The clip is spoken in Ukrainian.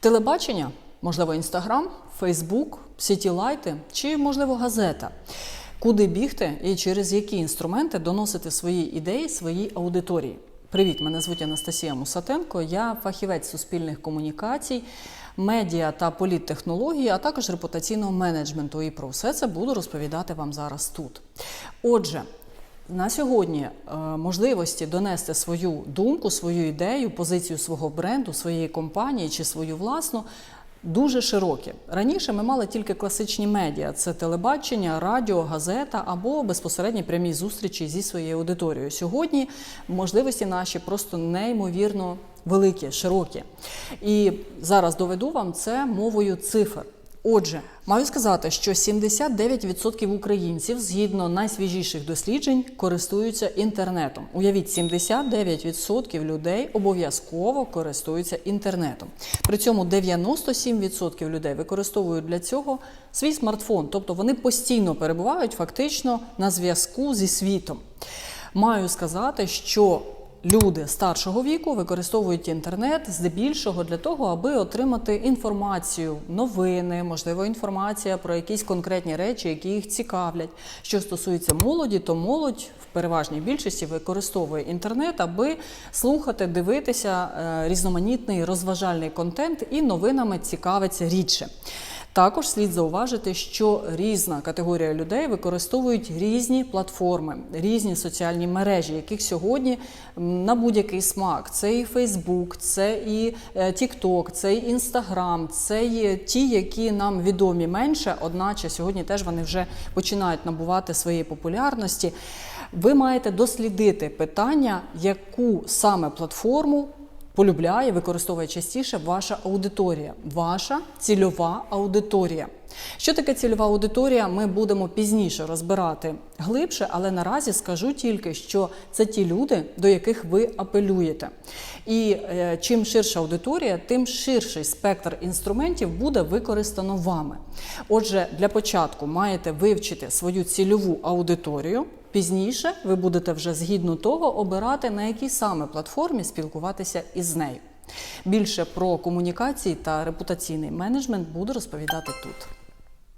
Телебачення, можливо, інстаграм, Фейсбук, сітілайти чи, можливо, газета. Куди бігти і через які інструменти доносити свої ідеї своїй аудиторії? Привіт, мене звуть Анастасія Мусатенко. Я фахівець суспільних комунікацій, медіа та політтехнології, а також репутаційного менеджменту. І про все це буду розповідати вам зараз тут. Отже, на сьогодні е, можливості донести свою думку, свою ідею, позицію свого бренду, своєї компанії чи свою власну. Дуже широкі. Раніше ми мали тільки класичні медіа: це телебачення, радіо, газета або безпосередні прямі зустрічі зі своєю аудиторією. Сьогодні можливості наші просто неймовірно великі, широкі. І зараз доведу вам це мовою цифр. Отже, маю сказати, що 79% українців, згідно найсвіжіших досліджень, користуються інтернетом. Уявіть, 79% людей обов'язково користуються інтернетом. При цьому 97% людей використовують для цього свій смартфон, тобто вони постійно перебувають фактично на зв'язку зі світом. Маю сказати, що Люди старшого віку використовують інтернет здебільшого для того, аби отримати інформацію, новини, можливо, інформація про якісь конкретні речі, які їх цікавлять. Що стосується молоді, то молодь в переважній більшості використовує інтернет, аби слухати, дивитися е, різноманітний розважальний контент і новинами цікавиться рідше. Також слід зауважити, що різна категорія людей використовують різні платформи, різні соціальні мережі, яких сьогодні на будь-який смак. Це і Фейсбук, це і е, Тікток, це і Інстаграм, це і ті, які нам відомі менше, одначе сьогодні теж вони вже починають набувати своєї популярності. Ви маєте дослідити питання, яку саме платформу полюбляє, використовує частіше ваша аудиторія, ваша цільова аудиторія. Що таке цільова аудиторія? Ми будемо пізніше розбирати глибше, але наразі скажу тільки, що це ті люди, до яких ви апелюєте. І е, чим ширша аудиторія, тим ширший спектр інструментів буде використано вами. Отже, для початку маєте вивчити свою цільову аудиторію. Пізніше ви будете вже згідно того обирати, на якій саме платформі спілкуватися із нею. Більше про комунікації та репутаційний менеджмент буду розповідати тут.